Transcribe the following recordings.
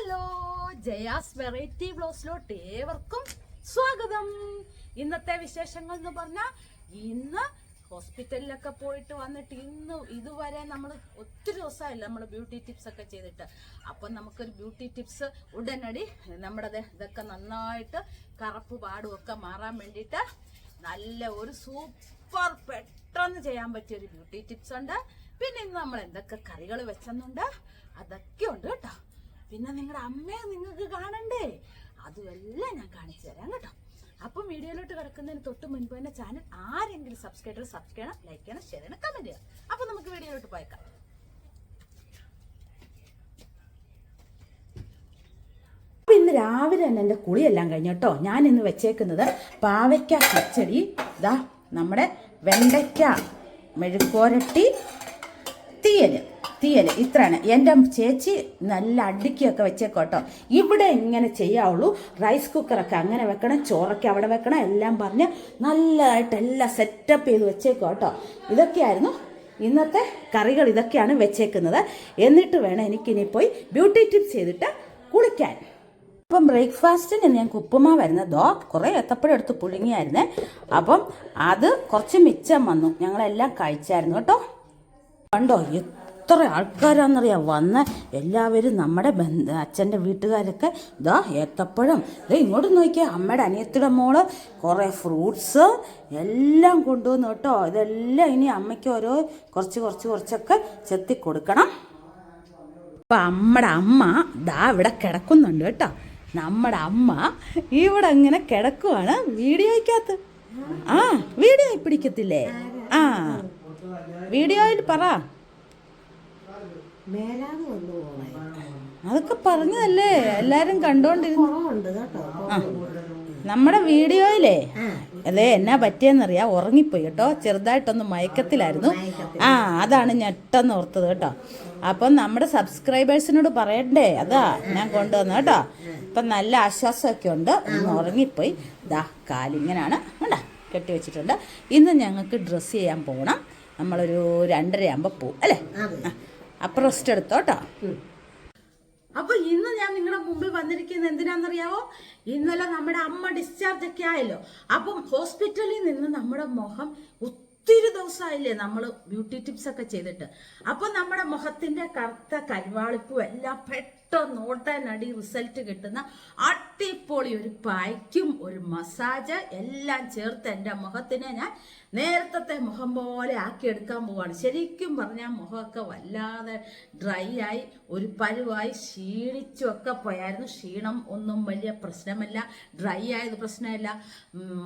Hello Jaya's variety ബ്ലോസിലോട്ട് ഏവർക്കും സ്വാഗതം. ഇന്നത്തെ വിശേഷങ്ങൾ എന്ന് പറഞ്ഞാൽ ഇന്ന് ഹോസ്പിറ്റലിലൊക്കെ പോയിട്ട് വന്നിട്ട് ഇന്ന് ഇതുവരെ നമ്മൾ ഒത്തിരി ദിവസമായില്ല നമ്മൾ ബ്യൂട്ടി ടിപ്സ് ഒക്കെ ചെയ്തിട്ട്. അപ്പം നമുക്കൊരു ബ്യൂട്ടി ടിപ്സ് ഉടനടി നമ്മുടെ ഇതൊക്കെ നന്നായിട്ട് കറുപ്പ് പാടും ഒക്കെ മാറാൻ വേണ്ടിയിട്ട് നല്ല ഒരു സൂപ്പർ പെട്ടെന്ന് ചെയ്യാൻ പറ്റിയ ഒരു ബ്യൂട്ടി ടിപ്സ് ഉണ്ട്. പിന്നെ ഇന്ന് നമ്മൾ എന്തൊക്കെ കറികൾ വെച്ചെന്നുണ്ട് അതൊക്കെ ഉണ്ട് കേട്ടോ. പിന്നെ നിങ്ങളുടെ അമ്മയെ നിങ്ങൾക്ക് കാണണ്ടേ? അതുമെല്ലാം ഞാൻ കാണിച്ചു തരാം കേട്ടോ. അപ്പം വീഡിയോയിലോട്ട് കിടക്കുന്നതിന് തൊട്ട് മുൻപ് തന്നെ ചാനൽ ആരെങ്കിലും സബ്സ്ക്രൈബർ സബ്സ്ക്രൈബ് ചെയ്യണം ലൈക്ക് ചെയ്യണം ഷെയർ ചെയ്യണം കമന്റ് ചെയ്യണം. അപ്പം നമുക്ക് വീഡിയോയിലോട്ട് പോയേക്കാം ഇന്ന് രാവിലെ തന്നെ എന്റെ കുളിയെല്ലാം കഴിഞ്ഞു കേട്ടോ. ഞാൻ ഇന്ന് വെച്ചേക്കുന്നത് പാവയ്ക്ക പച്ചടി ഇതാ നമ്മുടെ വെണ്ടയ്ക്ക മെഴുക്കോരട്ടി തീയൽ ഇത്രയാണ്. എന്റെ ചേച്ചി നല്ല അടുക്കിയൊക്കെ വെച്ചേക്കോട്ടോ ഇവിടെ ഇങ്ങനെ ചെയ്യാവുള്ളൂ. റൈസ് കുക്കറൊക്കെ അങ്ങനെ വെക്കണം. ചോറൊക്കെ അവിടെ വെക്കണം. എല്ലാം പറഞ്ഞ് നല്ലതായിട്ട് എല്ലാം സെറ്റപ്പ് ചെയ്ത് വെച്ചേക്കോട്ടോ ഇതൊക്കെയായിരുന്നു ഇന്നത്തെ കറികൾ ഇതൊക്കെയാണ് വെച്ചേക്കുന്നത്. എന്നിട്ട് വേണം എനിക്കിനി പോയി ബ്യൂട്ടി ടിപ്സ് ചെയ്തിട്ട് കുളിക്കാൻ. അപ്പം ബ്രേക്ക്ഫാസ്റ്റിന് ഞങ്ങൾക്ക് ഉപ്പുമാവായിരുന്നു ദോ കുറേ ഏത്തപ്പഴം എടുത്ത് പുഴുങ്ങിയായിരുന്നേ. അപ്പം അത് കുറച്ച് മിച്ചം വന്നു. ഞങ്ങളെല്ലാം കഴിച്ചായിരുന്നു കേട്ടോ. കണ്ടോ എത്ര ആൾക്കാരാണെന്നറിയാം. വന്ന എല്ലാവരും നമ്മുടെ ബന്ധ അച്ഛന്റെ വീട്ടുകാരൊക്കെ ഇതാ ഏത്തപ്പഴം. ഇത് ഇങ്ങോട്ട് നോക്കിയാൽ അമ്മയുടെ അനിയത്തിയുടെ മോൾ കുറേ ഫ്രൂട്ട്സ് എല്ലാം കൊണ്ടുവന്നു കേട്ടോ. ഇതെല്ലാം ഇനി അമ്മയ്ക്ക് ഓരോ കുറച്ച് കുറച്ച് കുറച്ചൊക്കെ ചെത്തി കൊടുക്കണം. അപ്പം അമ്മയുടെ അമ്മ ദാ ഇവിടെ കിടക്കുന്നുണ്ട് കേട്ടോ. നമ്മുടെ അമ്മ ഇവിടെ അങ്ങനെ കിടക്കുവാണ് വീഡിയോയ്ക്കകത്ത്. ആ വീഡിയോ പിടിക്കത്തില്ലേ? ആ വീഡിയോയിൽ പറ. മേലാതെ വന്നു പോണേ അതൊക്കെ പറഞ്ഞതല്ലേ? എല്ലാരും കണ്ടോണ്ടിരുന്നു കുറവുണ്ട് കേട്ടോ നമ്മുടെ വീഡിയോയിലേ അതെ എന്നാ പറ്റിയെന്നറിയാ. ഉറങ്ങിപ്പോയി കേട്ടോ. ചെറുതായിട്ടൊന്ന് മയക്കത്തിലായിരുന്നു. ആ അതാണ് ഞെട്ടെന്ന് ഓർത്തത് കേട്ടോ. അപ്പം നമ്മുടെ സബ്സ്ക്രൈബേഴ്സിനോട് പറയണ്ടേ? അതാ ഞാൻ കൊണ്ടുവന്നു കേട്ടോ. ഇപ്പം നല്ല ആശ്വാസമൊക്കെ ഉണ്ട്. ഒന്ന് ഉറങ്ങിപ്പോയി. ദാ കാലിങ്ങനാണ്. കണ്ടാ? കെട്ടി വെച്ചിട്ടുണ്ട്. ഇന്ന് ഞങ്ങൾക്ക് ഡ്രസ്സ് ചെയ്യാൻ പോകണം നമ്മളൊരു രണ്ടര ആകുമ്പോൾ പോവും അല്ലേ? അപ്പം റെസ്റ്റ് എടുത്തോ കേട്ടോ അപ്പൊ ഇന്ന് ഞാൻ നിങ്ങളുടെ മുമ്പിൽ വന്നിരിക്കുന്നത് എന്തിനാണെന്നറിയാവോ ഇന്നലെ നമ്മുടെ അമ്മ ഡിസ്ചാർജ് ഒക്കെ ആയല്ലോ. അപ്പം ഹോസ്പിറ്റലിൽ നിന്ന് നമ്മുടെ മുഖം ഒത്തിരി ദിവസമായില്ലേ നമ്മൾ ബ്യൂട്ടി ടിപ്സ് ഒക്കെ ചെയ്തിട്ട്. അപ്പൊ നമ്മുടെ മുഖത്തിന്റെ കറുത്ത കരിവാളിപ്പും എല്ലാം ഓട്ടനടി റിസൾട്ട് കിട്ടുന്ന അടിപൊളി ഒരു പായ്ക്കും ഒരു മസാജ് എല്ലാം ചേർത്ത് എന്റെ മുഖത്തിനെ ഞാൻ നേരത്തെ മുഖം പോലെ ആക്കി എടുക്കാൻ പോവാണ്. ശരിക്കും പറഞ്ഞാൽ മുഖമൊക്കെ വല്ലാതെ ഡ്രൈ ആയി ഒരു പരുവായി ക്ഷീണിച്ചുമൊക്കെ പോയായിരുന്നു. ക്ഷീണം ഒന്നും വലിയ പ്രശ്നമല്ല. ഡ്രൈ ആയത് പ്രശ്നമല്ല.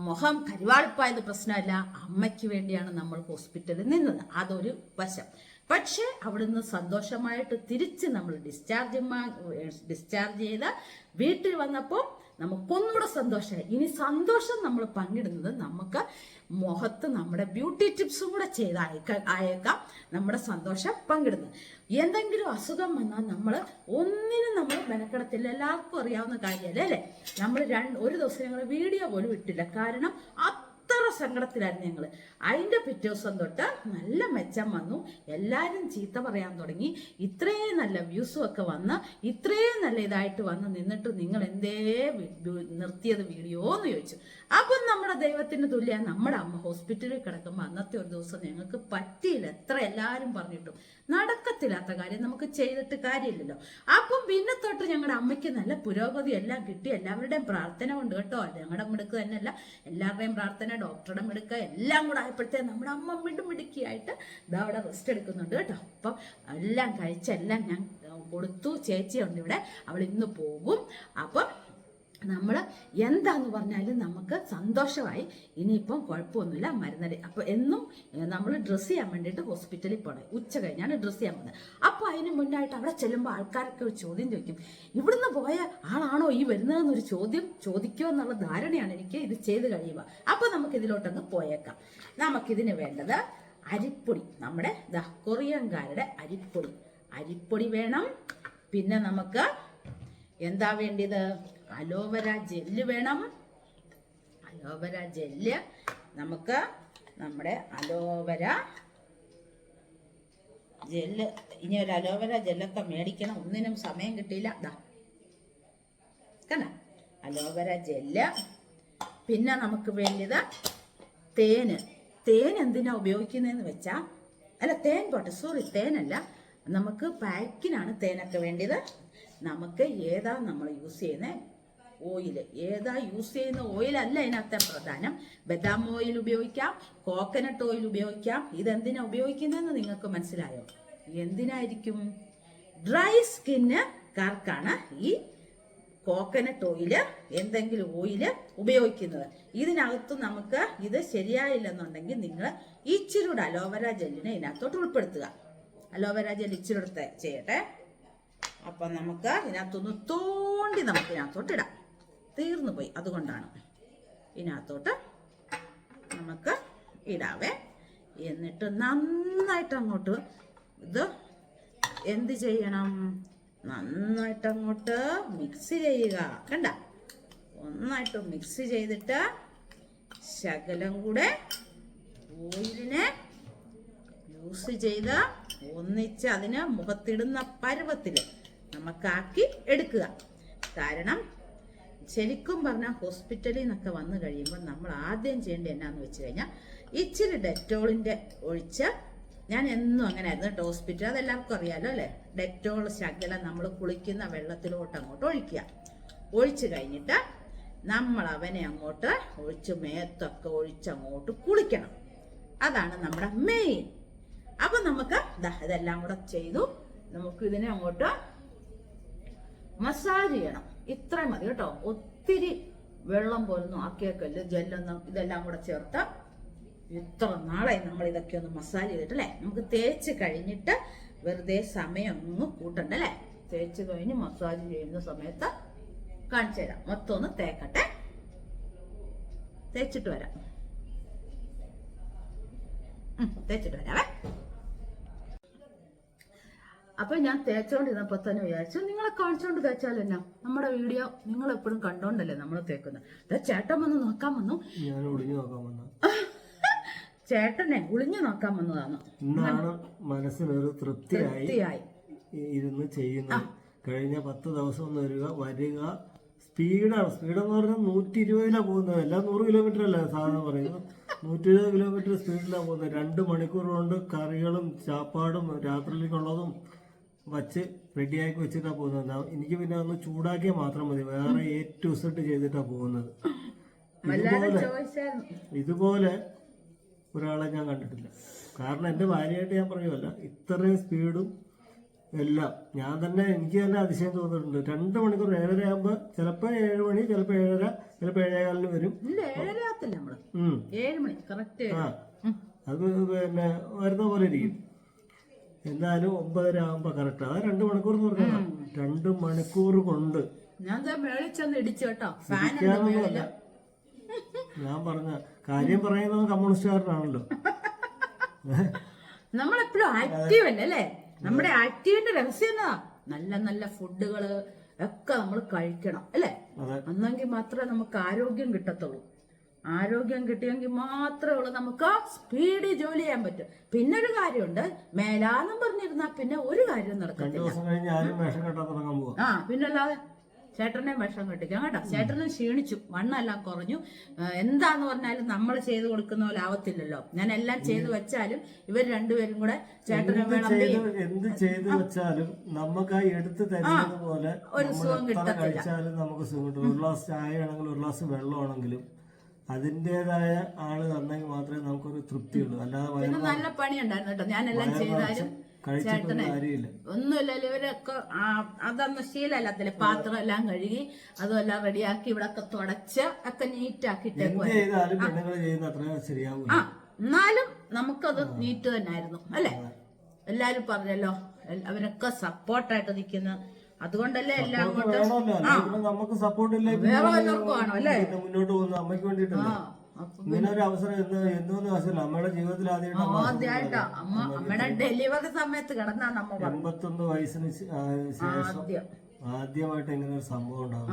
മുഖം കരിവാളിപ്പായത് പ്രശ്നമല്ല. അമ്മയ്ക്ക് വേണ്ടിയാണ് നമ്മൾ ഹോസ്പിറ്റലിൽ നിന്നത്. അതൊരു വശം. പക്ഷേ അവിടുന്ന് സന്തോഷമായിട്ട് തിരിച്ച് നമ്മൾ ഡിസ്ചാർജ് ഡിസ്ചാർജ് ചെയ്ത് വീട്ടിൽ വന്നപ്പോൾ നമുക്കൊന്നുകൂടെ സന്തോഷമായി ഇനി സന്തോഷം നമ്മൾ പങ്കിടുന്നത് നമുക്ക് മുഖത്ത് നമ്മുടെ ബ്യൂട്ടി ടിപ്സും കൂടെ ചെയ്ത് അയക്ക നമ്മുടെ സന്തോഷം പങ്കിടുന്നത്. എന്തെങ്കിലും അസുഖം വന്നാൽ നമ്മൾ ഒന്നിനും നമ്മൾ മെനക്കെടത്തില്ല. എല്ലാവർക്കും അറിയാവുന്ന കാര്യമല്ലേ? അല്ലേ നമ്മൾ രണ്ട് ഒരു ദിവസം ഞങ്ങൾ വീഡിയോ പോലും ഇട്ടില്ല. കാരണം സങ്കടത്തിലായിരുന്നു ഞങ്ങൾ അതിന്റെ പിറ്റേ ദിവസം തൊട്ട് നല്ല മെച്ചം വന്നു. എല്ലാവരും ചീത്ത പറയാൻ തുടങ്ങി. ഇത്രയും നല്ല വ്യൂസും ഒക്കെ വന്ന് ഇത്രയും നല്ല ഇതായിട്ട് വന്ന് നിന്നിട്ട് നിങ്ങൾ എന്തേ നിർത്തിയത് വീഡിയോ എന്ന് ചോദിച്ചു. അപ്പം നമ്മുടെ ദൈവത്തിന് തുല്യ നമ്മുടെ അമ്മ ഹോസ്പിറ്റലിൽ കിടക്കുമ്പോൾ അന്നത്തെ ഒരു ദിവസം ഞങ്ങൾക്ക് പറ്റിയില്ല. എത്ര എല്ലാവരും പറഞ്ഞിട്ടും നടക്കത്തില്ലാത്ത കാര്യം നമുക്ക് ചെയ്തിട്ട് കാര്യമില്ലല്ലോ. അപ്പം പിന്നെ തൊട്ട് ഞങ്ങളുടെ അമ്മയ്ക്ക് നല്ല പുരോഗതി എല്ലാം കിട്ടി. എല്ലാവരുടെയും പ്രാർത്ഥന കൊണ്ട് കേട്ടോ. ഞങ്ങളുടെ മിടുക്ക് തന്നെയല്ല. എല്ലാവരുടെയും പ്രാർത്ഥന ഡോക്ടറുടെ മിടുക്ക് എല്ലാം കൂടെ ആയപ്പോഴത്തേക്ക് നമ്മുടെ അമ്മ മിടും മിടുക്കിയായിട്ട് ഇതാ അവിടെ റെസ്റ്റ് എടുക്കുന്നുണ്ട് കേട്ടോ. അപ്പം എല്ലാം കഴിച്ചെല്ലാം ഞാൻ കൊടുത്തു. ചേച്ചിയുണ്ട് ഇവിടെ. അവൾ ഇന്ന് പോകും. അപ്പം നമ്മൾ എന്താന്ന് പറഞ്ഞാലും നമുക്ക് സന്തോഷമായി. ഇനിയിപ്പം കുഴപ്പമൊന്നുമില്ല മരുന്നടി. അപ്പോൾ എന്നും നമ്മൾ ഡ്രസ്സ് ചെയ്യാൻ വേണ്ടിയിട്ട് ഹോസ്പിറ്റലിൽ പോകണം ഉച്ച കഴിഞ്ഞാണ് ഡ്രസ്സ് ചെയ്യാൻ പോകുന്നത്. അപ്പോൾ അതിന് മുന്നായിട്ട് അവിടെ ചെല്ലുമ്പോൾ ആൾക്കാരൊക്കെ ഒരു ചോദ്യം ചോദിക്കും. ഇവിടുന്ന് പോയ ആളാണോ ഈ വരുന്നതെന്നൊരു ചോദ്യം ചോദിക്കുമോ എന്നുള്ള ധാരണയാണ് എനിക്ക് ഇത് ചെയ്ത് കഴിയുക. അപ്പോൾ നമുക്ക് ഇതിലോട്ടൊന്ന് പോയേക്കാം. നമുക്കിതിന് വേണ്ടത് അരിപ്പൊടി. നമ്മുടെ ദാ കൊറിയൻകാരുടെ അരിപ്പൊടി. അരിപ്പൊടി വേണം. പിന്നെ നമുക്ക് എന്താ വേണ്ടിയത്? അലോവര ജെല്ല് വേണം. അലോവര ജെല്ല് നമുക്ക് നമ്മുടെ അലോവര ജെല്ല് ഇനി ഒരു അലോവര ജെല്ലൊക്കെ മേടിക്കണം. ഒന്നിനും സമയം കിട്ടിയില്ല. ദാ. കണ്ട? Aloe vera gel. പിന്നെ നമുക്ക് വേണ്ടിയത് തേന്. തേൻ എന്തിനാ ഉപയോഗിക്കുന്നതെന്ന് വെച്ചാൽ അല്ല തേൻ പോട്ടെ സോറി തേനല്ല. നമുക്ക് പാക്കിനാണ് തേനൊക്കെ വേണ്ടിയത് നമുക്ക് ഏതാ നമ്മൾ യൂസ് ചെയ്യുന്നത് ഓയിൽ ഏതാ യൂസ് ചെയ്യുന്ന ഓയിൽ അല്ല അതിനകത്തെ പ്രധാനം. ബദാം ഓയിൽ ഉപയോഗിക്കാം കോക്കനട്ട് ഓയിൽ ഉപയോഗിക്കാം. ഇതെന്തിനാ ഉപയോഗിക്കുന്നതെന്ന് നിങ്ങൾക്ക് മനസ്സിലായോ? എന്തിനായിരിക്കും? ഡ്രൈ സ്കിന്ന് കാർക്കാണ് ഈ കോക്കനട്ട് ഓയിൽ എന്തെങ്കിലും ഓയിൽ ഉപയോഗിക്കുന്നത്. ഇതിനകത്ത് നമുക്ക് ഇത് ശരിയായില്ലെന്നുണ്ടെങ്കിൽ നിങ്ങൾ ഇച്ചിരൂടെ അലോവേര ജെല്ലിനെ ഇതിനകത്തോട്ട് ഉൾപ്പെടുത്തുക. അലോവേര ജെൽ ഇച്ചിരൂടെ ചെയ്യട്ടെ. അപ്പം നമുക്ക് ഇതിനകത്തൊന്ന് തോണ്ടി നമുക്ക് ഇതിനകത്തോട്ട് ഇടാം. തീർന്നു പോയി. അതുകൊണ്ടാണ് ഇതിനകത്തോട്ട് നമുക്ക് ഇടാവേ. എന്നിട്ട് നന്നായിട്ട് അങ്ങോട്ട് ഇത് എന്ത് ചെയ്യണം? നന്നായിട്ട് അങ്ങോട്ട് മിക്സ് ചെയ്യുക. കണ്ട? ഒന്നായിട്ട് മിക്സ് ചെയ്തിട്ട് ശകലം കൂടെ ഓയിലിനെ യൂസ് ചെയ്ത് ഒന്നിച്ച് അതിന് മുഖത്തിടുന്ന പരുവത്തിൽ നമുക്കാക്കി എടുക്കുക. കാരണം ശരിക്കും പറഞ്ഞാൽ ഹോസ്പിറ്റലിൽ നിന്നൊക്കെ വന്നു കഴിയുമ്പോൾ നമ്മൾ ആദ്യം ചെയ്യേണ്ടത് എന്നാന്ന് വെച്ച് കഴിഞ്ഞാൽ ഇച്ചിരി ഡെറ്റോളിന്റെ ഒഴിച്ച് ഞാൻ എന്നും അങ്ങനെ ആയിരുന്നു കേട്ടോ ഹോസ്പിറ്റൽ അതെല്ലാവർക്കും അറിയാലോ അല്ലേ? ഡെറ്റോൾ ശകലം നമ്മൾ കുളിക്കുന്ന വെള്ളത്തിലോട്ട് അങ്ങോട്ട് ഒഴിക്കുക. ഒഴിച്ച് കഴിഞ്ഞിട്ട് നമ്മൾ അവനെ അങ്ങോട്ട് ഒഴിച്ച് മേത്തൊക്കെ ഒഴിച്ച് അങ്ങോട്ട് കുളിക്കണം. അതാണ് നമ്മുടെ മെയിൻ അപ്പൊ നമുക്ക് ഇതെല്ലാം കൂടെ ചെയ്തു. നമുക്ക് ഇതിനെ അങ്ങോട്ട് മസാജ് ചെയ്യണം. ഇത്രയും മതി കേട്ടോ. ഒത്തിരി വെള്ളം പോലൊന്നും ആക്കിയേക്കല്ല് ജെല്ലൊന്നും ഇതെല്ലാം കൂടെ ചേർത്ത് ഇത്ര നാളായി നമ്മൾ ഇതൊക്കെ ഒന്ന് മസാല ചെയ്തിട്ട് അല്ലേ? നമുക്ക് തേച്ച് കഴിഞ്ഞിട്ട് വെറുതെ സമയം ഒന്ന് കൂട്ടണ്ട അല്ലേ? തേച്ച് കഴിഞ്ഞ് മസാജ് ചെയ്യുന്ന സമയത്ത് കാണിച്ചു തരാം. മൊത്തം ഒന്ന് തേക്കട്ടെ. തേച്ചിട്ട് വരാം. തേച്ചിട്ട് വരാവേ. അപ്പൊ ഞാൻ തേച്ചോണ്ടിരുന്നപ്പോ തന്നെ വിചാരിച്ചു നിങ്ങളെ കാണിച്ചോണ്ട് തേച്ചാൽ എന്നാ? നമ്മുടെ വീഡിയോ നിങ്ങൾ എപ്പോഴും കണ്ടോണ്ടല്ലേ നമ്മൾ തേക്കുന്നത് ചേട്ടൻ വന്ന് നോക്കാൻ വന്നു. ചേട്ടനെ ഒളിഞ്ഞു നോക്കാൻ വന്നതാണ്. മനസ്സിനൊരു തൃപ്തിയായി ഇരുന്ന് ചെയ്യുന്നത്. കഴിഞ്ഞ പത്ത് ദിവസം വരിക വരിക. സ്പീഡാണ്. സ്പീഡ് എന്ന് പറഞ്ഞാൽ നൂറ്റി ഇരുപതിലാണ് പോകുന്നത്. എല്ലാ നൂറ് കിലോമീറ്റർ അല്ല സാധാരണ പറയുന്നത്? നൂറ്റി ഇരുപത് കിലോമീറ്റർ സ്പീഡിലാണ് പോകുന്നത്. രണ്ട് മണിക്കൂർ കൊണ്ട് കറികളും ചാപ്പാടും രാത്രിയിലേക്കുള്ളതും വച്ച് റെഡിയാക്കി വെച്ചിട്ടാ പോകുന്നത്. എനിക്ക് പിന്നെ ഒന്ന് ചൂടാക്കിയാൽ മാത്രം മതി. വേറെ എ ടു സെറ്റ് ചെയ്തിട്ടാണ് പോകുന്നത്. ഇതുപോലെ ഇതുപോലെ ഒരാളെ ഞാൻ കണ്ടിട്ടില്ല. കാരണം എന്റെ ഭാര്യയായിട്ട് ഞാൻ പറയുമല്ല ഇത്രയും സ്പീഡും എല്ലാം ഞാൻ തന്നെ എനിക്ക് തന്നെ അതിശയം തോന്നിയിട്ടുണ്ട്. രണ്ട് മണിക്കൂർ ഏഴര ആകുമ്പോൾ ചിലപ്പോൾ ഏഴ് മണി ചിലപ്പോൾ ഏഴര ചിലപ്പോൾ ഏഴേകാലിന് വരും. ഏഴ് മണി കറക്റ്റ് ആ. അത് പിന്നെ വരുന്ന പോലെ ഇരിക്കും. എന്നാലും ഒമ്പതര ആകുമ്പോ കറക്റ്റ് അതാ രണ്ട് മണിക്കൂർ എന്ന് പറഞ്ഞാൽ രണ്ട് മണിക്കൂർ കൊണ്ട്. ഞാൻ ദാ മേളിൽ ചെന്ന് ഇടിച്ചു കേട്ടോ. ഫാൻ ഞാൻ പറഞ്ഞ കാര്യം പറയുന്നത് കമ്മ്യൂണിസ്റ്റുകാരനാണല്ലോ നമ്മളെപ്പോഴും ആക്റ്റീവ് അല്ലേ? നമ്മുടെ ആക്റ്റീവിന്റെ രഹസ്യം എന്നാ? നല്ല നല്ല ഫുഡുകൾ ഒക്കെ നമ്മൾ കഴിക്കണം. അല്ലേ? അന്നെങ്കിൽ മാത്രമേ നമുക്ക് ആരോഗ്യം കിട്ടത്തുള്ളൂ. ആരോഗ്യം കിട്ടിയെങ്കിൽ മാത്രമേ ഉള്ളൂ. നമുക്ക് സ്പീഡിൽ ജോലി ചെയ്യാൻ പറ്റും. പിന്നെ ഒരു കാര്യമുണ്ട്. മേലാന്നും പറഞ്ഞിരുന്നാ പിന്നെ ഒരു കാര്യം രണ്ടു നടക്കത്തില്ല ആ പിന്നെ അല്ലാതെ ചേട്ടനെ വിഷം കെട്ടിക്കാം കേട്ടോ. ചേട്ടനും ക്ഷീണിച്ചു. മണ്ണെല്ലാം കുറഞ്ഞു. എന്താന്ന് പറഞ്ഞാലും നമ്മൾ ചെയ്തു കൊടുക്കുന്ന പോലെ ആവത്തില്ലല്ലോ. ഞാൻ എല്ലാം ചെയ്തു വെച്ചാലും ഇവർ രണ്ടുപേരും കൂടെ ചേട്ടനെ വേണം എന്ത് ചെയ്തു വെച്ചാലും നമുക്ക് ആ എടുത്ത് തരുന്നത് പോലെ ഒരു സുഖം കിട്ടത്തില്ല. നമുക്ക് സുഖം ഒരു ഗ്ലാസ് ചായ ആണെങ്കിലും ഒരു ഗ്ലാസ് വെള്ളമാണെങ്കിലും അതിന്റെതായ ആൾ തന്നെങ്കിൽ മാത്രമേ നമുക്കൊരു തൃപ്തിയുള്ളൂ. അല്ലാതെ നല്ല പണി നല്ല പണിയുണ്ടായിരുന്നു കേട്ടോ. ഞാനെല്ലാം ചെയ്താലും ചേട്ടനെ ഒന്നുമില്ലല്ലോ ഇവരൊക്കെ അതൊന്നും ശീലമല്ലാത്തില്ല? പാത്രം എല്ലാം കഴുകി അതെല്ലാം റെഡിയാക്കി ഇവിടെ ഒക്കെ തുടച്ച് ഒക്കെ നീറ്റ് ആക്കിയിട്ടേക്കും ആ എന്നാലും നമുക്കത് നീറ്റ് തന്നെയായിരുന്നു അല്ലേ? എല്ലാരും പറഞ്ഞല്ലോ അവരൊക്കെ സപ്പോർട്ടായിട്ട് നിൽക്കുന്ന അതുകൊണ്ടല്ലേ എല്ലാം അങ്ങോട്ട് നമുക്ക് സപ്പോർട്ട് ഇല്ല വേറെ വല്ലവർക്കും ആണോ അല്ലേ? പിന്നെ മുന്നോട്ട് പോകുന്ന അമ്മയ്ക്ക് വേണ്ടിയിട്ടല്ലേ? ആ ഇങ്ങനെ ഒരു അവസരം എന്ന് എന്നൊന്നും ആവശ്യമില്ല. അമ്മയുടെ ജീവിതത്തിൽ അമ്മ ആദ്യമായിട്ടാ അമ്മ അമ്മയുടെ ഡെലിവറി സമയത്ത് കിടന്നാ നമ്മ പറഞ്ഞത്. എൺപത്തൊന്ന് വയസ്സിന് ശേഷം ആദ്യമായിട്ട് ഇങ്ങനെ ഒരു സംഭവം ഉണ്ടാകും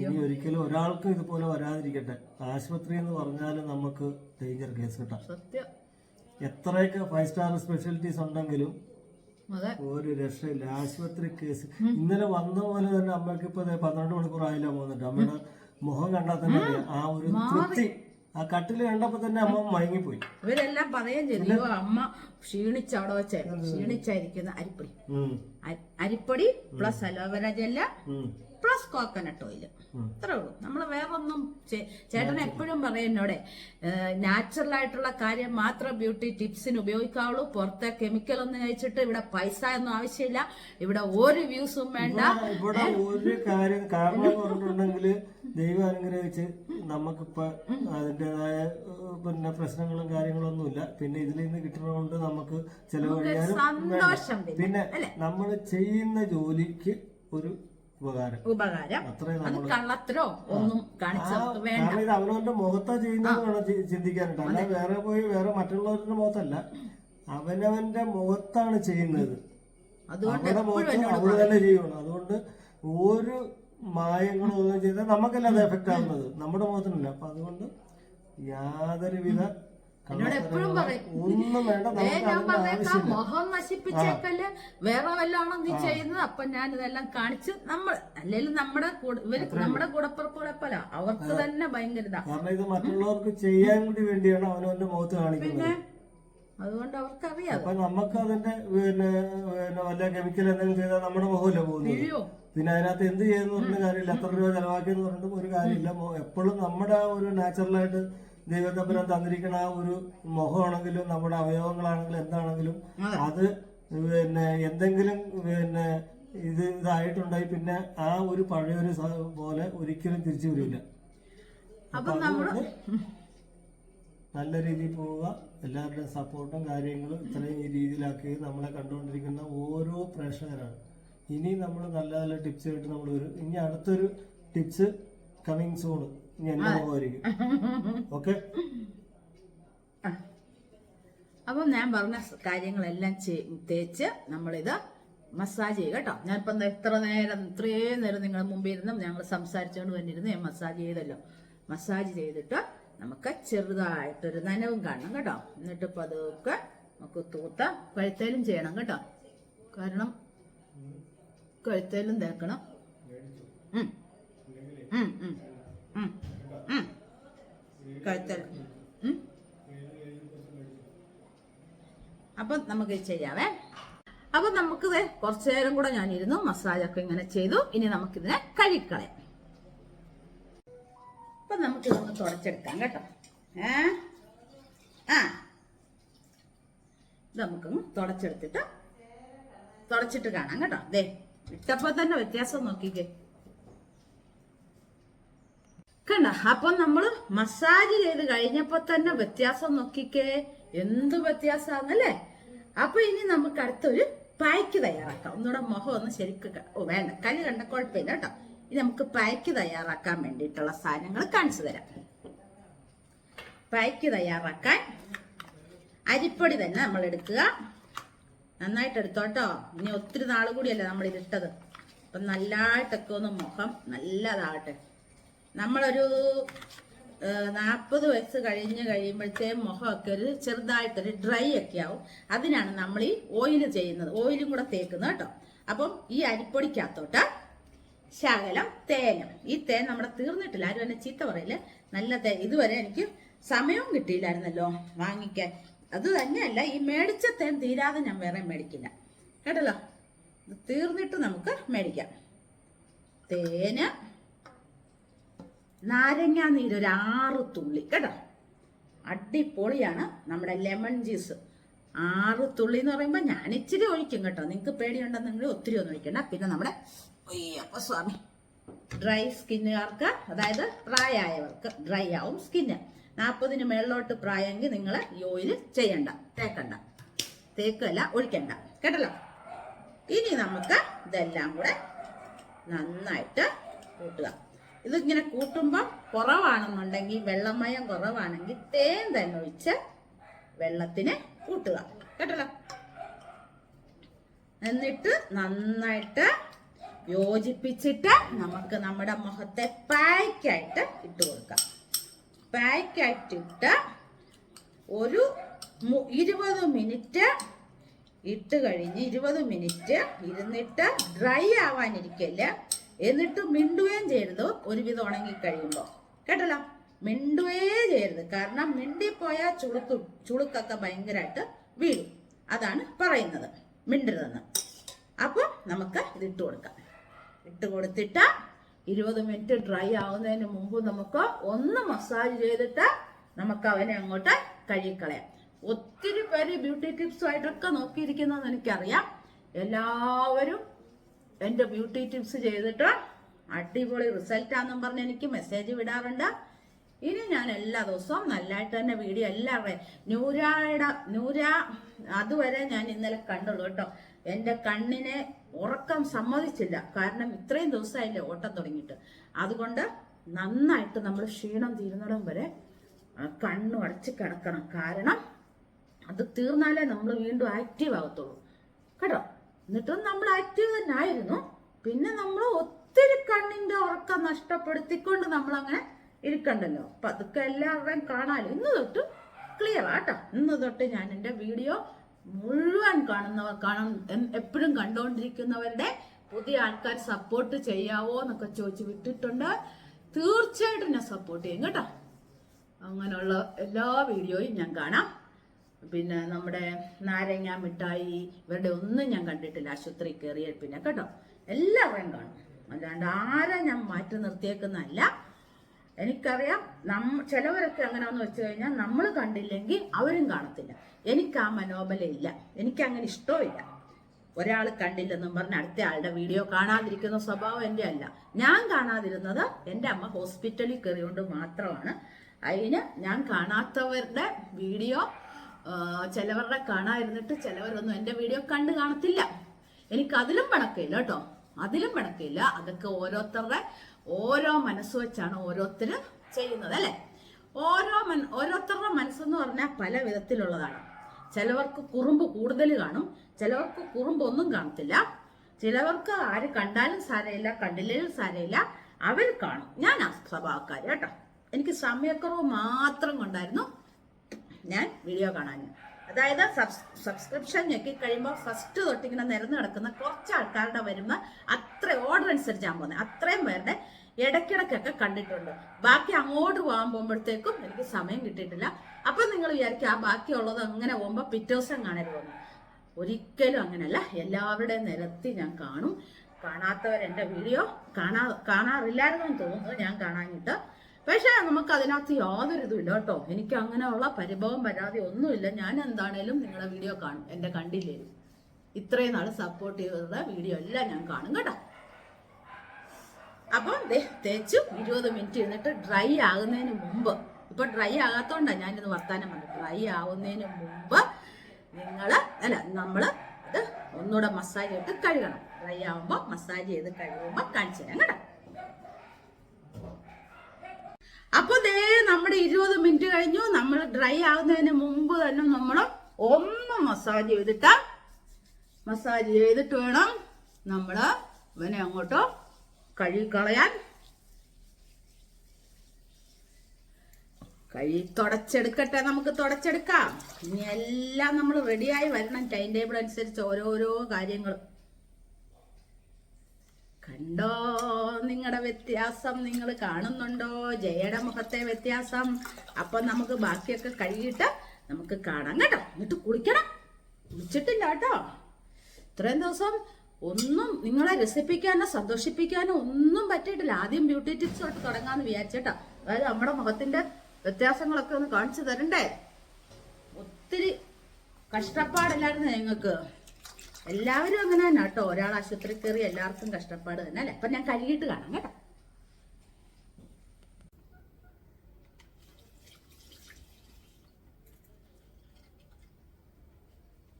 ഇനി ഒരിക്കലും ഒരാൾക്കും ഇതുപോലെ വരാതിരിക്കട്ടെ. ആശുപത്രി എന്ന് പറഞ്ഞാലും നമുക്ക് ഡേഞ്ചർ കേസ് കിട്ടാം. എത്രയൊക്കെ ഫൈവ് സ്റ്റാർ സ്പെഷ്യാലിറ്റീസ് ഉണ്ടെങ്കിലും ഒരു രക്ഷയില്ല. ആശുപത്രി കേസ്. ഇന്നലെ വന്ന പോലെ തന്നെ അമ്മയ്ക്ക് ഇപ്പൊ പന്ത്രണ്ട് മണിക്കൂർ ആയില്ല പോകുന്നുണ്ട്. അമ്മയുടെ മുഖം കണ്ടാൽ തന്നെ ആ ഒരു തൃപ്തി. ആ കട്ടിൽ കണ്ടപ്പോ തന്നെ അമ്മ മയങ്ങിപ്പോയി. ഇവരെല്ലാം പറയുകയും ചെയ്തു. അമ്മ ക്ഷീണിച്ച അവിടെ വെച്ച ക്ഷീണിച്ചായിരിക്കുന്ന അരിപ്പൊടി. അരിപ്പൊടി plus aloe vera gel. Plus coconut oil അത്രേ ഉള്ളൂ. നമ്മൾ വേറൊന്നും ചേട്ടൻ എപ്പോഴും പറയും എന്നോടെ നാച്ചുറൽ ആയിട്ടുള്ള കാര്യം മാത്രം ബ്യൂട്ടി ടിപ്സിന് ഉപയോഗിക്കാവുള്ളൂ. പുറത്തെ കെമിക്കൽ ഒന്നും കഴിച്ചിട്ട് ഇവിടെ പൈസ ഒന്നും ആവശ്യമില്ല. ഇവിടെ ഒരു വ്യൂസും വേണ്ട. ഇവിടെ ഒരു കാര്യം കാരണം എന്ന് പറഞ്ഞിട്ടുണ്ടെങ്കിൽ ദൈവം അനുഗ്രഹിച്ച് നമുക്കിപ്പോ അതിന്റെതായ പിന്നെ പ്രശ്നങ്ങളും കാര്യങ്ങളൊന്നുമില്ല. പിന്നെ ഇതിൽ നിന്ന് കിട്ടുന്നതുകൊണ്ട് നമുക്ക് ചെലവഴിക്കാനും പിന്നെ നമ്മൾ ചെയ്യുന്ന ജോലിക്ക് ഒരു ഉപകാരം. അത് കള്ളത്തരോ ഒന്നും കാണിച്ച് വേണ്ട. അവനവന്റെ മുഖത്താ ചെയ്യുന്നത് വേണം ചി- ചിന്തിക്കാനായിട്ട്. അല്ല വേറെ പോയി വേറെ മറ്റുള്ളവരുടെ മുഖത്തല്ല. അവനവന്റെ മുഖത്താണ് ചെയ്യുന്നത്. അവരുടെ മുഖത്ത് അവൾ തന്നെ ചെയ്യണം. അതുകൊണ്ട് ഒരു മായങ്ങളും ഒന്നും ചെയ്താൽ നമുക്കല്ല അത് എഫക്റ്റ് ആവുന്നത്? നമ്മുടെ മുഖത്തിനല്ല. അപ്പൊ അതുകൊണ്ട് യാതൊരുവിധ എന്നോട് എപ്പോഴും പറയും. ഒന്നും വേണ്ട ഞാൻ പറഞ്ഞേക്കാം മുഖം നശിപ്പിച്ചേക്കൽ വേറെ വല്ലതാണോ നീ ചെയ്യുന്നത്? അപ്പൊ ഞാൻ ഇതെല്ലാം കാണിച്ച് നമ്മൾ അല്ലെങ്കിൽ നമ്മുടെ ഇവർക്ക് ഇവർ നമ്മുടെ കൂടപ്പുറപ്പുകളെ പോലെ അവർക്ക് തന്നെ ഭയങ്കര ഇതാ. കാരണം ഇത് മറ്റുള്ളവർക്ക് ചെയ്യാൻ കൂടി വേണ്ടിയാണ് അവനവന്റെ മുഖത്ത് കാണിക്കുന്നത്. അതുകൊണ്ട് അവർക്കറിയാം. അപ്പൊ നമുക്ക് അതിന്റെ പിന്നെ വല്ല കെമിക്കൽ എന്തെങ്കിലും ചെയ്താൽ നമ്മുടെ മുഖമല്ലേ പോകുന്നത്? പിന്നെ അതിനകത്ത് എന്ത് ചെയ്യുന്നു കാര്യമില്ല. എത്ര രൂപ ചെലവാക്കിയെന്ന് പറഞ്ഞിട്ടും ഒരു കാര്യമില്ല. എപ്പോഴും നമ്മുടെ ഒരു നാച്ചുറലായിട്ട് ദൈവത്തപ്പുരം തന്നിരിക്കുന്ന ആ ഒരു മുഖമാണെങ്കിലും നമ്മുടെ അവയവങ്ങളാണെങ്കിലും എന്താണെങ്കിലും അത്. പിന്നെ എന്തെങ്കിലും പിന്നെ ഇത് ഇതായിട്ടുണ്ടായി പിന്നെ ആ ഒരു പഴയൊരു പോലെ ഒരിക്കലും തിരിച്ചു വരില്ല. അപ്പൊ നമ്മൾ നല്ല രീതിയിൽ പോവുക. എല്ലാവരുടെയും സപ്പോർട്ടും കാര്യങ്ങളും ഇത്രയും ഈ രീതിയിലാക്കി നമ്മളെ കണ്ടുകൊണ്ടിരിക്കുന്ന ഓരോ പ്രേക്ഷകരാണ്. ഇനി നമ്മൾ നല്ല നല്ല ടിപ്സ് ആയിട്ട് നമ്മൾ വരും. ഇനി അടുത്തൊരു ടിപ്സ് കമ്മിങ് സൂൺ ഇനി എന്റെ മുഖമായിരിക്കും. ഓക്കെ? അപ്പം ഞാൻ പറഞ്ഞ കാര്യങ്ങളെല്ലാം തേച്ച് നമ്മളിത് മസാജ് ചെയ്യുക കേട്ടോ. ഞാനിപ്പം എത്ര നേരം ഇത്രയും നേരം നിങ്ങളുടെ മുമ്പിൽ ഇരുന്നും ഞങ്ങൾ സംസാരിച്ചുകൊണ്ട് വന്നിരുന്നു ഞാൻ മസാജ് ചെയ്തല്ലോ. മസാജ് ചെയ്തിട്ട് നമുക്ക് ചെറുതായിട്ടൊരു നനവും കാണണം കേട്ടോ. എന്നിട്ട് പതുക്കെ നമുക്ക് തൂത്ത കഴുത്തേലും ചെയ്യണം കേട്ടോ. കാരണം കഴുത്തേലും തേക്കണം. ഉം. അപ്പം നമുക്ക് ചെയ്യാവേ. അപ്പൊ നമുക്കിത് കുറച്ചു നേരം കൂടെ ഞാൻ ഇരുന്നു മസാജൊക്കെ ഇങ്ങനെ ചെയ്തു. ഇനി നമുക്കിതിനെ കഴുകിക്കളയാം. അപ്പൊ നമുക്ക് ഇതൊന്ന് തുടച്ചെടുക്കാം കേട്ടോ. ഏ? ആ. നമുക്കൊന്ന് തുടച്ചെടുത്തിട്ട് തുടച്ചിട്ട് കാണാം കേട്ടോ. ദേ ഇട്ടപ്പോ തന്നെ വ്യത്യാസം നോക്കിക്കേ. കണ്ട? അപ്പൊ നമ്മൾ മസാജ് ചെയ്ത് കഴിഞ്ഞപ്പോ തന്നെ വ്യത്യാസം നോക്കിക്കേ. എന്ത് വ്യത്യാസാന്നല്ലേ? അപ്പൊ ഇനി നമുക്ക് അടുത്തൊരു പായ്ക്ക് തയ്യാറാക്കാം. ഒന്നുകൂടെ മുഖം ഒന്ന് ശരിക്കും ഓ വേണ്ട. കല്ല് കണ്ട കുഴപ്പമില്ല കേട്ടോ. ഇനി നമുക്ക് പായ്ക്ക് തയ്യാറാക്കാൻ വേണ്ടിയിട്ടുള്ള സാധനങ്ങൾ കാണിച്ചു തരാം. പായ്ക്ക് തയ്യാറാക്കാൻ അരിപ്പൊടി തന്നെ നമ്മൾ എടുക്കുക. നന്നായിട്ട് എടുത്തോട്ടോ ഇനി ഒത്തിരി നാൾ കൂടിയല്ലേ നമ്മൾ ഇതിട്ടത്. അപ്പം നല്ലതായിട്ടൊക്കെ ഒന്ന് മുഖം നല്ലതാകട്ടെ. നമ്മളൊരു നാൽപ്പത് വയസ്സ് കഴിഞ്ഞ് കഴിയുമ്പോഴത്തേ മുഖമൊക്കെ ഒരു ചെറുതായിട്ടൊരു ഡ്രൈ ഒക്കെ ആവും. അതിനാണ് നമ്മൾ ഈ ഓയിൽ ചെയ്യുന്നത്. ഓയിലും കൂടെ തേക്കുന്നത് കേട്ടോ. അപ്പം ഈ അരിപ്പൊടിക്കകത്തോട്ട് ശകലം തേനും. ഈ തേൻ നമ്മുടെ തീർന്നിട്ടില്ല. ആരും എന്നെ ചീത്ത പറയില്ല? നല്ല തേ ഇതുവരെ എനിക്ക് സമയവും കിട്ടിയില്ലായിരുന്നല്ലോ വാങ്ങിക്കാൻ. അത് തന്നെയല്ല ഈ മേടിച്ച തേൻ തീരാതെ ഞാൻ വേറെ മേടിക്കില്ല. കേട്ടല്ലോ? തീർന്നിട്ട് നമുക്ക് മേടിക്കാം. തേന് നാരങ്ങാ നീര് ഒരു ആറ് തുള്ളി കേട്ടോ? അടിപൊളിയാണ് നമ്മുടെ ലെമൺ ജ്യൂസ്. ആറ് തുള്ളി എന്ന് പറയുമ്പോൾ ഞാൻ ഇച്ചിരി ഒഴിക്കും കേട്ടോ. നിങ്ങൾക്ക് നിങ്ങൾ ഒത്തിരി ഒന്നും ഒഴിക്കണ്ട. പിന്നെ നമ്മുടെ അയ്യപ്പ സ്വാമി. ഡ്രൈ സ്കിന്നുകാർക്ക് അതായത് പ്രായമായവർക്ക് ഡ്രൈ ആവും സ്കിന്ന് നാൽപ്പതിന് മേളിലോട്ട് പ്രായമെങ്കിൽ നിങ്ങൾ ഈ ഓയിൽ ചെയ്യണ്ട തേക്കണ്ട. തേക്കല്ല ഒഴിക്കണ്ട. കേട്ടല്ലോ? ഇനി നമുക്ക് ഇതെല്ലാം കൂടെ നന്നായിട്ട് കൂട്ടുക. ഇതിങ്ങനെ കൂട്ടുമ്പോൾ കുറവാണെന്നുണ്ടെങ്കിൽ വെള്ളമയം കുറവാണെങ്കിൽ തേൻ തന്നെ ഒഴിച്ച് വെള്ളത്തിന് കൂട്ടുക. കേട്ടല്ലോ? എന്നിട്ട് നന്നായിട്ട് യോജിപ്പിച്ചിട്ട് നമുക്ക് നമ്മുടെ മുഖത്തെ പായ്ക്കായിട്ട് ഇട്ട് കൊടുക്കാം. പായ്ക്കായിട്ട് ഇട്ട് ഒരു ഇരുപത് മിനിറ്റ് ഇട്ട് കഴിഞ്ഞ് ഇരുപത് മിനിറ്റ് ഇരുന്നിട്ട് ഡ്രൈ ആവാനിരിക്കല്ല? എന്നിട്ട് മിണ്ടുകയും ചെയ്യരുത്. ഒരുവിധം ഉണങ്ങി കഴിയുമ്പോൾ കേട്ടല്ലോ? മിണ്ടുകയേ ചെയ്യരുത്. കാരണം മിണ്ടിപ്പോയാൽ ചുളുക്ക് ചുളുക്കൊക്കെ ഭയങ്കരമായിട്ട് വീഴും. അതാണ് പറയുന്നത്. മിണ്ടരുതെന്ന്. അപ്പോൾ നമുക്ക് ഇത് ഇട്ട് കൊടുക്കാം. ഇട്ട് കൊടുത്തിട്ട് ഇരുപത് മിനിറ്റ് ഡ്രൈ ആവുന്നതിന് മുമ്പ് നമുക്ക് ഒന്ന് മസാജ് ചെയ്തിട്ട് നമുക്ക് അവനെ അങ്ങോട്ട് കഴുകിക്കളയാം. ഒത്തിരി പേര് ബ്യൂട്ടി ടിപ്സുമായിട്ടൊക്കെ നോക്കിയിരിക്കുന്നതെന്ന് എനിക്കറിയാം. എല്ലാവരും എന്റെ ബ്യൂട്ടി ടിപ്സ് ചെയ്തിട്ട് അടിപൊളി റിസൾട്ടാന്നും പറഞ്ഞ് എനിക്ക് മെസ്സേജ് വിടാറുണ്ട്. ഇനി ഞാൻ എല്ലാ ദിവസവും നല്ലതായിട്ട് തന്നെ വീഡിയോ എല്ലാവരുടെയും നൂരായുടെ നൂര അതുവരെ ഞാൻ ഇന്നലെ കണ്ടുള്ളൂ കേട്ടോ. എന്റെ കണ്ണിനെ ഉറക്കം സമ്മതിച്ചില്ല. കാരണം ഇത്രയും ദിവസമായില്ലേ ഓട്ടം തുടങ്ങിയിട്ട്. അതുകൊണ്ട് നന്നായിട്ട് നമ്മൾ ക്ഷീണം തീരുന്നിടം വരെ കണ്ണു അടച്ച് കിടക്കണം. കാരണം അത് തീർന്നാലേ നമ്മൾ വീണ്ടും ആക്റ്റീവ് ആകത്തുള്ളൂ കേട്ടോ? എന്നിട്ടും നമ്മൾ ആക്റ്റീവ് തന്നെ ആയിരുന്നു പിന്നെ നമ്മൾ ഒത്തിരി കണ്ണിന്റെ ഉറക്കം നഷ്ടപ്പെടുത്തിക്കൊണ്ട് നമ്മൾ അങ്ങനെ ഇരിക്കണ്ടല്ലോ. അപ്പൊ അതൊക്കെ എല്ലാവരുടെയും കാണാലോ ഇന്ന് തൊട്ട് ക്ലിയർ ആട്ടോ ഇന്ന് തൊട്ട് ഞാൻ എന്റെ വീഡിയോ മുഴുവൻ കാണുന്നവർ കാണും എപ്പോഴും കണ്ടുകൊണ്ടിരിക്കുന്നവരുടെ പുതിയ ആൾക്കാർ സപ്പോർട്ട് ചെയ്യാവോ എന്നൊക്കെ ചോദിച്ച് വിട്ടിട്ടുണ്ട്. തീർച്ചയായിട്ടും ഞാൻ സപ്പോർട്ട് ചെയ്യും കേട്ടോ. അങ്ങനെയുള്ള എല്ലാ വീഡിയോയും ഞാൻ കാണാം. പിന്നെ നമ്മുടെ നാരങ്ങ മിഠായി ഇവരുടെ ഒന്നും ഞാൻ കണ്ടിട്ടില്ല. ആശുപത്രി കയറിയ പിന്നെ കേട്ടോ. എല്ലാവരും കാണും. അല്ലാണ്ട് ആരെ ഞാൻ മാറ്റി നിർത്തിയേക്കുന്നല്ല എനിക്കറിയാം നമ്മ ചിലവരൊക്കെ എങ്ങനെയാന്ന് വെച്ച് കഴിഞ്ഞാൽ നമ്മൾ കണ്ടില്ലെങ്കിൽ അവരും കാണത്തില്ല. എനിക്ക് ആ മനോബലം ഇല്ല. എനിക്ക് അങ്ങനെ ഇഷ്ടമില്ല ഒരാൾ കണ്ടില്ലെന്നും പറഞ്ഞ് അടുത്ത ആളുടെ വീഡിയോ കാണാതിരിക്കുന്ന സ്വഭാവം എന്റെ അല്ല. ഞാൻ കാണാതിരുന്നത് എന്റെ അമ്മ ഹോസ്പിറ്റലിൽ കയറിയോണ്ട് മാത്രമാണ്. അതിന് ഞാൻ കാണാത്തവരുടെ വീഡിയോ ചിലവരുടെ കാണാതിരുന്നിട്ട് ചിലവരൊന്നും എന്റെ വീഡിയോ കണ്ടു കാണത്തില്ല. എനിക്ക് അതിലും പണക്കില്ല കേട്ടോ. അതിലും പണക്കില്ല അതൊക്കെ ഓരോരുത്തരുടെ ഓരോ മനസ്സ് വെച്ചാണ് ഓരോരുത്തർ ചെയ്യുന്നത് അല്ലേ? ഓരോ മൻ ഓരോരുത്തരുടെ മനസ്സെന്ന് പറഞ്ഞാൽ പല വിധത്തിലുള്ളതാണ്. ചിലവർക്ക് കുറുമ്പ് കൂടുതൽ കാണും ചിലവർക്ക് കുറുമ്പ് ഒന്നും കാണത്തില്ല. ചിലവർക്ക് ആര് കണ്ടാലും സാരമില്ല കണ്ടില്ലെങ്കിലും സാരമില്ല അവർ കാണും. ഞാൻ ആ സ്വഭാവക്കാരി കേട്ടോ. എനിക്ക് സമയക്കുറവ് മാത്രം കൊണ്ടായിരുന്നു ഞാൻ വീഡിയോ കാണാൻ അതായത് സബ്സ്ക്രിപ്ഷൻ ഞെക്കിക്കഴിയുമ്പോൾ ഫസ്റ്റ് തൊട്ടിങ്ങനെ നിരന്ന് കിടക്കുന്ന കുറച്ച് ആൾക്കാരുടെ വരുന്ന അത്ര ഓർഡർ അനുസരിച്ചാണ് പോകുന്നത് അത്രയും പേരുടെ ഇടയ്ക്കിടയ്ക്കൊക്കെ കണ്ടിട്ടുണ്ട്. ബാക്കി അങ്ങോട്ട് പോകാൻ പോകുമ്പോഴത്തേക്കും എനിക്ക് സമയം കിട്ടിയിട്ടില്ല. അപ്പം നിങ്ങൾ വിചാരിക്കുക ആ ബാക്കിയുള്ളത് അങ്ങനെ പോകുമ്പോൾ പിറ്റേ ദിവസം കാണരുതെന്ന് ഒരിക്കലും അങ്ങനെയല്ല. എല്ലാവരുടെയും നിരത്തി ഞാൻ കാണും. കാണാത്തവർ വീഡിയോ കാണാ കാണാറില്ലായിരുന്നു തോന്നുന്നു. ഞാൻ കാണാനിട്ട് പക്ഷേ നമുക്ക് അതിനകത്ത് യാതൊരു ഇതും ഇല്ല കേട്ടോ. എനിക്ക് അങ്ങനെയുള്ള പരിഭവം പരാതി ഒന്നുമില്ല. ഞാൻ എന്താണേലും നിങ്ങളെ വീഡിയോ കാണും. എന്റെ കണ്ടില്ലേ? ഇത്രയും നാൾ സപ്പോർട്ട് ചെയ്തത് വീഡിയോ എല്ലാം ഞാൻ കാണും കേട്ടോ. അപ്പം തേച്ചു ഇരുപത് മിനിറ്റ് ഇരുന്നിട്ട് ഡ്രൈ ആകുന്നതിന് മുമ്പ്. ഇപ്പൊ ഡ്രൈ ആകാത്തോണ്ടാ ഞാനിത് വർത്താനം പറഞ്ഞത്. ഡ്രൈ ആവുന്നതിന് മുമ്പ് നിങ്ങൾ അല്ല നമ്മൾ ഇത് ഒന്നുകൂടെ മസാജ് ചെയ്തിട്ട് കഴുകണം. ഡ്രൈ ആവുമ്പോൾ മസാജ് ചെയ്ത് കഴുകുമ്പോൾ കാണിച്ചു തരാം കേട്ടോ. അപ്പൊ ദേ നമ്മുടെ ഇരുപത് മിനിറ്റ് കഴിഞ്ഞു. നമ്മൾ ഡ്രൈ ആകുന്നതിന് മുമ്പ് തന്നെ നമ്മൾ ഒന്ന് മസാജ് ചെയ്തിട്ട് മസാജ് ചെയ്തിട്ട് വേണം നമ്മൾ ഇവനെ അങ്ങോട്ട് കഴുകിക്കളയാൻ. കഴി തുടച്ചെടുക്കട്ടെ നമുക്ക് തുടച്ചെടുക്കാം. ഇനി എല്ലാം നമ്മൾ റെഡിയായി വരണം. ടൈം ടേബിൾ അനുസരിച്ച് ഓരോരോ കാര്യങ്ങൾ കണ്ടോ നിങ്ങളുടെ വ്യത്യാസം നിങ്ങൾ കാണുന്നുണ്ടോ? ജയയുടെ മുഖത്തെ വ്യത്യാസം. അപ്പൊ നമുക്ക് ബാക്കിയൊക്കെ കഴിയിട്ട് നമുക്ക് കാണാം കേട്ടോ. എന്നിട്ട് കുളിക്കണം. കുളിച്ചിട്ടില്ല കേട്ടോ. ഇത്രയും ദിവസം ഒന്നും നിങ്ങളെ രസിപ്പിക്കാനോ സന്തോഷിപ്പിക്കാനോ ഒന്നും പറ്റിയിട്ടില്ല. ആദ്യം ബ്യൂട്ടി ടിപ്സ് തൊട്ട് തുടങ്ങാന്ന് വിചാരിച്ചേട്ടാ അതായത് നമ്മുടെ മുഖത്തിന്റെ വ്യത്യാസങ്ങളൊക്കെ ഒന്ന് കാണിച്ചു തരണ്ടേ? ഒത്തിരി കഷ്ടപ്പാടില്ലായിരുന്നു ഞങ്ങൾക്ക് എല്ലാവരും അങ്ങനെ തന്നെ കേട്ടോ. ഒരാൾ ആശുപത്രി കയറി എല്ലാവർക്കും കഷ്ടപ്പാട് തന്നെ അല്ലേ? അപ്പൊ ഞാൻ കഴുകിയിട്ട് കാണാം കേട്ടോ.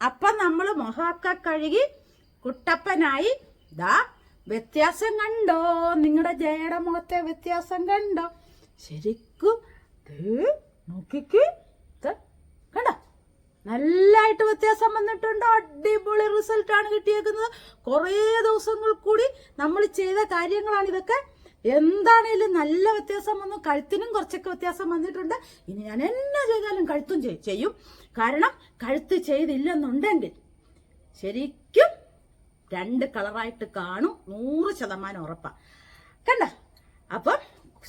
അപ്പൊ നമ്മൾ മുഖമൊക്കെ കഴുകി കുട്ടപ്പനായി ദാ വ്യത്യാസം കണ്ടോ? നിങ്ങളുടെ ജയയുടെ മുഖത്തെ വ്യത്യാസം കണ്ടോ? ശരിക്കും നോക്കിക്ക്. നല്ലായിട്ട് വ്യത്യാസം വന്നിട്ടുണ്ട്. അടിപൊളി റിസൾട്ട് ആണ് കിട്ടിയേക്കുന്നത്. കുറേ ദിവസങ്ങൾ കൂടി നമ്മൾ ചെയ്ത കാര്യങ്ങളാണ് ഇതൊക്കെ. എന്താണേലും നല്ല വ്യത്യാസം വന്നു. കഴുത്തിനും കുറച്ചൊക്കെ വ്യത്യാസം വന്നിട്ടുണ്ട്. ഇനി ഞാൻ എന്നാ ചെയ്താലും കഴുത്തും ചെയ്യും. കാരണം കഴുത്ത് ചെയ്തില്ലെന്നുണ്ടെങ്കിൽ ശരിക്കും രണ്ട് കളറായിട്ട് കാണും. നൂറ് ശതമാനം ഉറപ്പാണ് കണ്ട? അപ്പം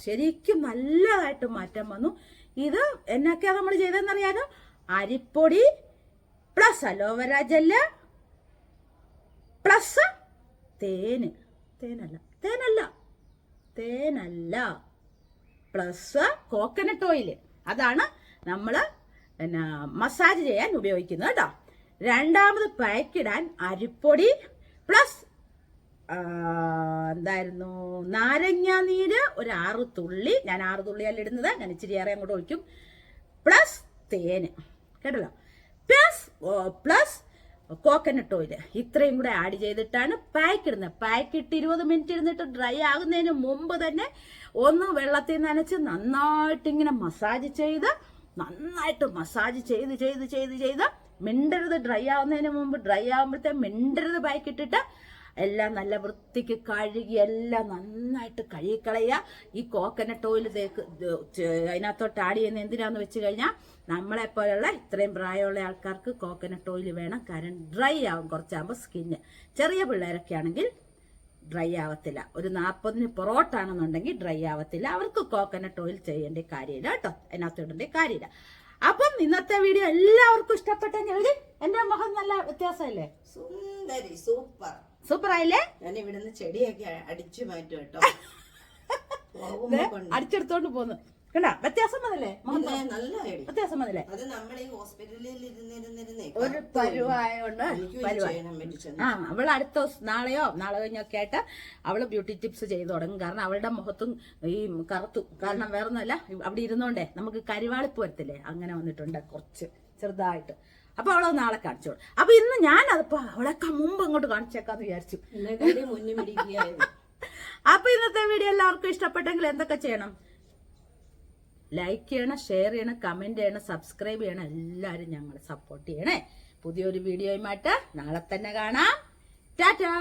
ശരിക്കും നല്ലതായിട്ട് മാറ്റം വന്നു. ഇത് എന്നൊക്കെയാ നമ്മൾ ചെയ്തതെന്നറിയാലോ? അരിപ്പൊടി പ്ലസ് അലോവര ജെല്ല് പ്ലസ് തേന്. തേനല്ല തേനല്ല തേനല്ല. Plus coconut oil. അതാണ് നമ്മൾ പിന്നെ മസാജ് ചെയ്യാൻ ഉപയോഗിക്കുന്നത് കേട്ടോ. രണ്ടാമത് പാക്കിടാൻ അരിപ്പൊടി പ്ലസ് എന്തായിരുന്നു നാരങ്ങ നീര് ഒരു ആറ് തുള്ളി. ഞാൻ ആറ് തുള്ളിയല്ല ഇടുന്നത് ഞാൻ ഇച്ചിരി ഏറെ അങ്ങോട്ട് ഒഴിക്കും. പ്ലസ് തേന്. കേട്ടല്ലോ? പ്ലസ് പ്ലസ് കോക്കനട്ട് ഓയിൽ ഇത്രയും കൂടെ ആഡ് ചെയ്തിട്ടാണ് പാക്ക് ഇടുന്നത് പാക്ക് ഇട്ട് ഇരുപത് മിനിറ്റ് ഇരുന്നിട്ട് ഡ്രൈ ആകുന്നതിന് മുമ്പ് തന്നെ ഒന്ന് വെള്ളത്തിൽ നനച്ച് നന്നായിട്ട് ഇങ്ങനെ മസാജ് ചെയ്ത് നന്നായിട്ട് മസാജ് ചെയ്ത് ചെയ്ത് ചെയ്ത് ചെയ്ത് മിണ്ടരുത് ഡ്രൈ ആവുന്നതിന് മുമ്പ്. ഡ്രൈ ആകുമ്പോഴത്തെ മിണ്ടരുത് പാക്ക് ഇട്ടിട്ട് എല്ലാം നല്ല വൃത്തിക്ക് കഴുകി എല്ലാം നന്നായിട്ട് കഴുകിക്കളയുക. ഈ കോക്കനട്ട് ഓയിൽ തേക്ക് അതിനകത്തോട്ട് ആഡ് ചെയ്യുന്ന എന്തിനാന്ന് വെച്ച് കഴിഞ്ഞാൽ നമ്മളെ പോലെയുള്ള ഇത്രയും പ്രായമുള്ള ആൾക്കാർക്ക് കോക്കനട്ട് ഓയിൽ വേണം. കാരണം ഡ്രൈ ആവും കുറച്ചാകുമ്പോൾ സ്കിന്ന് ചെറിയ പിള്ളേരൊക്കെ ആണെങ്കിൽ ഡ്രൈ ആവത്തില്ല. ഒരു നാൽപ്പതിന് പൊറോട്ടാണെന്നുണ്ടെങ്കിൽ ഡ്രൈ ആവത്തില്ല. അവർക്ക് കോക്കനട്ട് ഓയിൽ ചെയ്യേണ്ട കാര്യമില്ല കേട്ടോ. അതിനകത്ത് ഇടേണ്ട കാര്യമില്ല. അപ്പം ഇന്നത്തെ വീഡിയോ എല്ലാവർക്കും ഇഷ്ടപ്പെട്ടെങ്കിൽ എന്റെ മുഖം നല്ല വ്യത്യാസമല്ലേ? സുന്ദരി സൂപ്പർ. സൂപ്പർ ആയില്ലേ? ഞാൻ ഇവിടുന്ന് ചെടിയൊക്കെ അടിച്ചു മാറ്റും കേട്ടോ. അടിച്ചെടുത്തോണ്ട് പോന്നു. കണ്ടാ? വ്യത്യാസം വന്നില്ലേ? നല്ല വ്യത്യാസം വന്നില്ലേ? അത് നമ്മൾ ഈ ഹോസ്പിറ്റലിൽ ഇരുന്നിരുന്നിരുന്നേ ഒരു പരുവായോണ്ട് ആ അവൾ അടുത്ത നാളെയോ നാളെ കഴിഞ്ഞൊക്കെ ആയിട്ട് അവൾ ബ്യൂട്ടി ടിപ്സ് ചെയ്തു തുടങ്ങും. കാരണം അവളുടെ മുഖത്തും ഈ കറുത്തു. കാരണം വേറൊന്നുമല്ല അവിടെ ഇരുന്നോണ്ടേ നമുക്ക് കരിവാളിപ്പ് വരത്തില്ലേ? അങ്ങനെ വന്നിട്ടുണ്ട് കുറച്ച് ചെറുതായിട്ട്. അപ്പൊ അവളെ നാളെ കാണിച്ചോളൂ. അപ്പൊ ഇന്ന് ഞാൻ അതിപ്പോ അവളൊക്കെ മുമ്പ് അങ്ങോട്ട് കാണിച്ചേക്കാന്ന് വിചാരിച്ചു. അപ്പൊ ഇന്നത്തെ വീഡിയോ എല്ലാവർക്കും ഇഷ്ടപ്പെട്ടെങ്കിൽ എന്തൊക്കെ ചെയ്യണം? ലൈക്ക് ചെയ്യണം ഷെയർ ചെയ്യണം കമന്റ് ചെയ്യണം സബ്സ്ക്രൈബ് ചെയ്യണം. എല്ലാവരും ഞങ്ങൾ സപ്പോർട്ട് ചെയ്യണേ. പുതിയൊരു വീഡിയോയുമായിട്ട് നാളെ തന്നെ കാണാം. ടാറ്റാ!